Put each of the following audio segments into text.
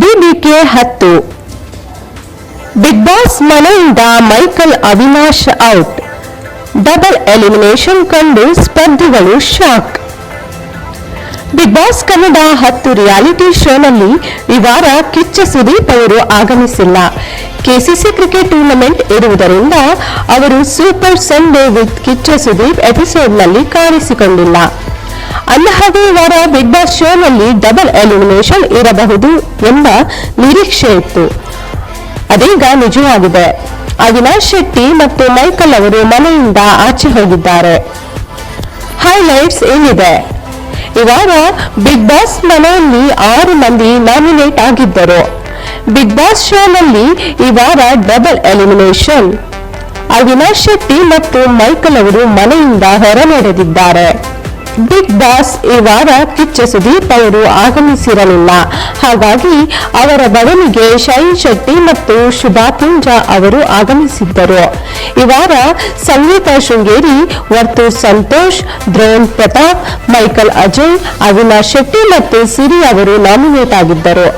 BBK ಹತ್ತು. Big boss ಮನೆಯಿಂದ Michael Avinash out. Double elimination ಕಂಡು ಸ್ಪರ್ಧಿಗಳು ಶಾಕ್ ಬಿಗ್ ಬಾಸ್ ಕನ್ನಡ ಹತ್ತು ರಿಯಾಲಿಟಿ ಶೋನಲ್ಲಿ ಈ ವಾರ ಕಿಚ್ಚ ಸುದೀಪ್ ಅವರು ಆಗಮಿಸಿಲ್ಲ. ಕೆಸಿಸಿ ಕ್ರಿಕೆಟ್ ಟೂರ್ನಮೆಂಟ್ ಇರುವುದರಿಂದ ಅವರು super Sunday with Kichcha Sudeep ಎಪಿಸೋಡ್ನಲ್ಲಿ ಕಾಣಿಸಿಕೊಂಡಿಲ್ಲ. ಈ ವಾರ ಬಿಗ್ ಬಾಸ್ ಶೋನಲ್ಲಿ ಡಬಲ್ ಎಲಿಮಿನೇಷನ್ ಇರಬಹುದು ಎಂಬ ನಿರೀಕ್ಷೆ ಇತ್ತು. ಅದೀಗ ನಿಜವಾಗಿದೆ. ಅವಿನಾಶ್ ಶೆಟ್ಟಿ ಮತ್ತು ಮೈಕಲ್ ಅವರು ಮನೆಯಿಂದ ಆಚೆ ಹೋಗಿದ್ದಾರೆ. ಹೈಲೈಟ್ಸ್ ಏನಿದೆ? ಇವಾಗ ಬಿಗ್ ಬಾಸ್ ಮನೆಯಲ್ಲಿ ಆರು ಮಂದಿ ನಾಮಿನೇಟ್ ಆಗಿದ್ದರು. ಬಿಗ್ ಬಾಸ್ ಶೋನಲ್ಲಿ ಈ ವಾರ ಡಬಲ್ ಎಲಿಮಿನೇಷನ್ ಅವಿನಾಶ್ ಶೆಟ್ಟಿ ಮತ್ತು ಮೈಕಲ್ ಅವರು ಮನೆಯಿಂದ ಹೊರ ನಡೆದಿದ್ದಾರೆ ಬಿಗ್ ಬಾಸ್ ಈ ವಾರ ಕಿಚ್ಚ ಸುದೀಪ್ ಅವರು ಆಗಮಿಸಿರಲಿಲ್ಲ. ಹಾಗಾಗಿ ಅವರ ಬದಲಿಗೆ ಶೈನ್ ಶೆಟ್ಟಿ ಮತ್ತು ಶುಭಾ ಪೂಂಜಾ ಅವರು ಆಗಮಿಸಿದ್ದರು. ಈ ವಾರ ಸಂಗೀತ ಶೃಂಗೇರಿ ವರ್ತು ಸಂತೋಷ್, ದ್ರೋಣ್ ಪ್ರತಾಪ್, ಮೈಕಲ್ ಅಜಯ್, ಅವಿನಾಶ್ ಶೆಟ್ಟಿ ಮತ್ತು ಸಿರಿ ಅವರು ನಾಮಿನೇಟ್ ಆಗಿದ್ದರು.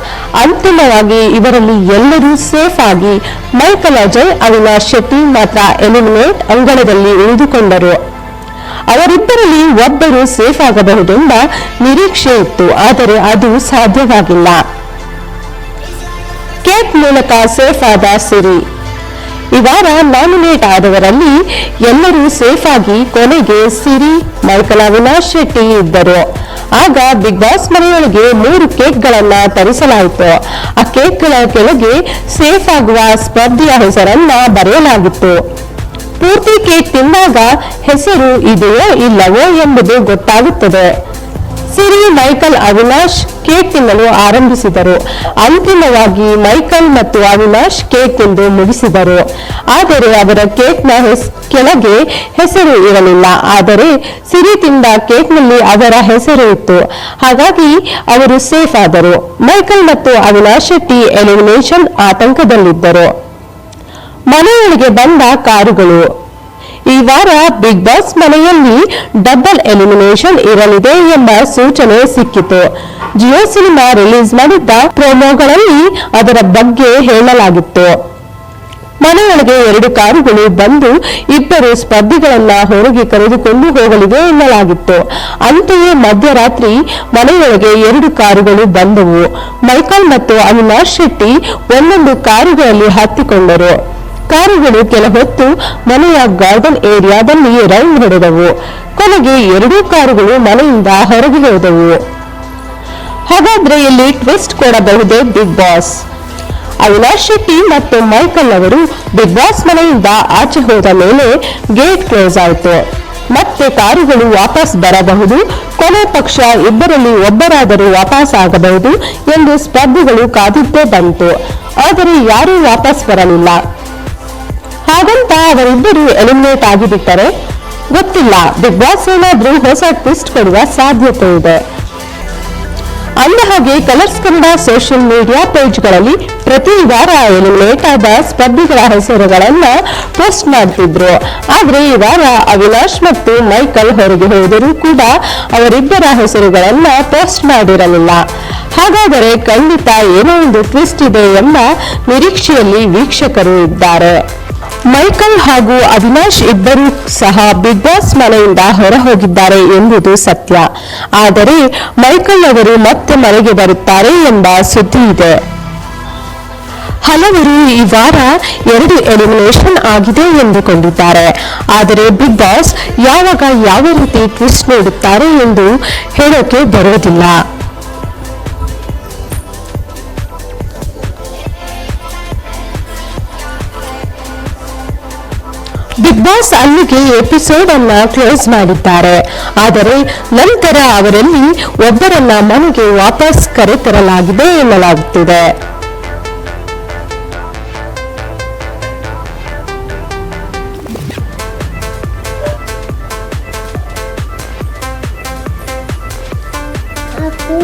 ಅಂತಿಮವಾಗಿ ಇವರಲ್ಲಿ ಎಲ್ಲರೂ ಸೇಫ್ ಆಗಿ ಮೈಕಲ್ ಅಜಯ್, ಅವಿನಾಶ್ ಶೆಟ್ಟಿ ಮಾತ್ರ ಎಲಿಮಿನೇಟ್ ಅಂಗಳದಲ್ಲಿ ಉಳಿದುಕೊಂಡರು. ಅವರಿಬ್ಬರಲ್ಲಿ ಒಬ್ಬರು ಸೇಫ್ ಆಗಬಹುದೆಂಬ ನಿರೀಕ್ಷೆ ಇತ್ತು, ಆದರೆ ಅದು ಸಾಧ್ಯವಾಗಿಲ್ಲ. ಕೇಕ್ ಮೂಲಕ ಸೇಫ್ ಆದ ಸಿರಿ. ಈ ವಾರ ನಾಮಿನೇಟ್ ಆದವರಲ್ಲಿ ಎಲ್ಲರೂ ಸೇಫ್ ಆಗಿ ಕೊನೆಗೆ ಸಿರಿ, ಮೈಕಲ್ ಅವಿನಾಶ್ ಶೆಟ್ಟಿ ಇದ್ದರು. ಆಗ ಬಿಗ್ ಬಾಸ್ ಮನೆಯೊಳಗೆ ಮೂರು ಕೇಕ್ಗಳನ್ನ ತರಿಸಲಾಯಿತು. ಆ ಕೇಕ್ಗಳ ಕೆಳಗೆ ಸೇಫ್ ಆಗುವ ಸ್ಪರ್ಧೆಯ ಹೆಸರನ್ನ ಬರೆಯಲಾಗಿತ್ತು. ಪೂರ್ತಿ ಕೇಕ್ ತಿಂದಾಗ ಹೆಸರು ಇದೆಯೋ ಇಲ್ಲವೋ ಎಂಬುದು ಗೊತ್ತಾಗುತ್ತದೆ. ಸಿರಿ ಮೈಕಲ್ ಅವಿನಾಶ್ ಕೇಕ್ ತಿನ್ನಲು ಆರಂಭಿಸಿದರು. ಅಂತಿಮವಾಗಿ ಮೈಕಲ್ ಮತ್ತು ಅವಿನಾಶ್ ಕೇಕ್ ತಿಂದು ಮುಗಿಸಿದರು. ಆದರೆ ಅವರ ಕೇಕ್ನ ಕೆಳಗೆ ಹೆಸರು ಇರಲಿಲ್ಲ. ಆದರೆ ಸಿರಿ ತಿಂದ ಕೇಕ್ನಲ್ಲಿ ಅವರ ಹೆಸರು ಇತ್ತು. ಹಾಗಾಗಿ ಅವರು ಸೇಫ್ ಆದರು. ಮೈಕಲ್ ಮತ್ತು ಅವಿನಾಶ್ ಶೆಟ್ಟಿ ಎಲಿಮಿನೇಷನ್ ಆತಂಕದಲ್ಲಿದ್ದರು. ಮನೆಯೊಳಗೆ ಬಂದ ಕಾರುಗಳು. ಈ ವಾರ ಬಿಗ್ ಬಾಸ್ ಮನೆಯಲ್ಲಿ ಡಬಲ್ ಎಲಿಮಿನೇಷನ್ ಇರಲಿದೆ ಎಂಬ ಸೂಚನೆ ಸಿಕ್ಕಿತು. ಜಿಯೋ ಸಿನಿಮಾ ರಿಲೀಸ್ ಮಾಡಿದ್ದ ಪ್ರೋಮೋಗಳಲ್ಲಿ ಅದರ ಬಗ್ಗೆ ಹೇಳಲಾಗಿತ್ತು. ಮನೆಯೊಳಗೆ ಎರಡು ಕಾರುಗಳು ಬಂದು ಇಬ್ಬರು ಸ್ಪರ್ಧಿಗಳನ್ನ ಹೊರಗೆ ಕರೆದುಕೊಂಡು ಹೋಗಲಿದೆ ಎನ್ನಲಾಗಿತ್ತು. ಅಂತೆಯೇ ಮಧ್ಯರಾತ್ರಿ ಮನೆಯೊಳಗೆ ಎರಡು ಕಾರುಗಳು ಬಂದವು. ಮೈಕಲ್ ಮತ್ತು ಅವಿನಾಶ್ ಶೆಟ್ಟಿ ಒಂದೊಂದು ಕಾರುಗಳಲ್ಲಿ ಹತ್ತಿಕೊಂಡರು. ಕಾರುಗಳು ಕೆಲ ಹೊತ್ತು ಮನೆಯ ಗಾರ್ಡನ್ ಏರಿಯಾದಲ್ಲಿ ರೌಂಡ್ ಹೊಡೆದವು ಕೊನೆಗೆ ಎರಡೂ ಕಾರುಗಳು ಮನೆಯಿಂದ ಹೊರಗೆ ಹೋದವು. ಹಾಗಾದ್ರೆ ಇಲ್ಲಿ ಟ್ವಿಸ್ಟ್ ಕೊಡಬಹುದೇ ಬಿಗ್ ಬಾಸ್? ಅವಿನಾಶ್ ಶೆಟ್ಟಿ ಮತ್ತು ಮೈಕಲ್ ಅವರು ಬಿಗ್ ಬಾಸ್ ಮನೆಯಿಂದ ಆಚೆ ಹೋದ ಮೇಲೆ ಗೇಟ್ ಕ್ಲೋಸ್ ಆಯಿತು. ಮತ್ತೆ ಕಾರುಗಳು ವಾಪಸ್ ಬರಬಹುದು. ಕೊನೆ ಪಕ್ಷ ಇಬ್ಬರಲ್ಲಿ ಒಬ್ಬರಾದರೂ ವಾಪಸ್ ಆಗಬಹುದು ಎಂದು ಸ್ಪರ್ಧಿಗಳು ಕಾದಿದ್ದೇ ಬಂತು. ಆದರೆ ಯಾರೂ ವಾಪಸ್ ಬರಲಿಲ್ಲ. ಹಾಗಂತ ಅವರಿಬ್ಬರು ಎಲಿಮಿನೇಟ್ ಆಗಿಬಿಟ್ಟರೆ ಗೊತ್ತಿಲ್ಲ. ಬಿಗ್ ಬಾಸ್ ಏನಾದ್ರೂ ಹೊಸ ಟ್ವಿಸ್ಟ್ ಕೊಡುವ ಸಾಧ್ಯತೆ ಇದೆ. ಅಂದ ಹಾಗೆ ಕಲರ್ಸ್ ಕನ್ನಡ ಸೋಷಿಯಲ್ ಮೀಡಿಯಾ ಪೇಜ್ಗಳಲ್ಲಿ ಪ್ರತಿ ವಾರ ಎಲಿಮಿನೇಟ್ ಆದ ಸ್ಪರ್ಧಿಗಳ ಹೆಸರುಗಳನ್ನ ಪೋಸ್ಟ್ ಮಾಡ್ತಿದ್ರು. ಆದ್ರೆ ಈ ವಾರ ಅವಿನಾಶ್ ಮತ್ತು ಮೈಕಲ್ ಹೊರಗೆ ಹೋದರೂ ಕೂಡ ಅವರಿಬ್ಬರ ಹೆಸರುಗಳನ್ನ ಪೋಸ್ಟ್ ಮಾಡಿರಲಿಲ್ಲ. ಹಾಗಾದರೆ ಖಂಡಿತ ಏನೋ ಒಂದು ಟ್ವಿಸ್ಟ್ ಇದೆ ಎಂಬ ನಿರೀಕ್ಷೆಯಲ್ಲಿ ವೀಕ್ಷಕರು ಇದ್ದಾರೆ. ಮೈಕಲ್ ಹಾಗೂ ಅವಿನಾಶ್ ಇಬ್ಬರೂ ಸಹ ಬಿಗ್ ಬಾಸ್ ಮನೆಯಿಂದ ಹೊರ ಹೋಗಿದ್ದಾರೆ ಎಂಬುದು ಸತ್ಯ. ಆದರೆ ಮೈಕಲ್ ಅವರು ಮತ್ತೆ ಮನೆಗೆ ಬರುತ್ತಾರೆ ಎಂಬ ಸುದ್ದಿ ಇದೆ. ಹಲವರು ಈ ವಾರ ಎರಡು ಎಲಿಮಿನೇಷನ್ ಆಗಿದೆ ಎಂದುಕೊಂಡಿದ್ದಾರೆ. ಆದರೆ ಬಿಗ್ ಬಾಸ್ ಯಾವಾಗ ಯಾವ ರೀತಿ ಟ್ವಿಸ್ಟ್ ನೀಡುತ್ತಾರೆ ಎಂದು ಹೇಳೋಕೆ ಬರುವುದಿಲ್ಲ. ಬಿಗ್ ಬಾಸ್ ಅಲ್ಲಿಗೆ ಎಪಿಸೋಡ್ ಅನ್ನ ಕ್ಲೋಸ್ ಮಾಡಿದ್ದಾರೆ. ಆದರೆ ನಂತರ ಅವರಲ್ಲಿ ಒಬ್ಬರನ್ನ ಮನೆಗೆ ವಾಪಸ್ ಕರೆತರಲಾಗಿದೆ ಎನ್ನಲಾಗುತ್ತಿದೆ. Aku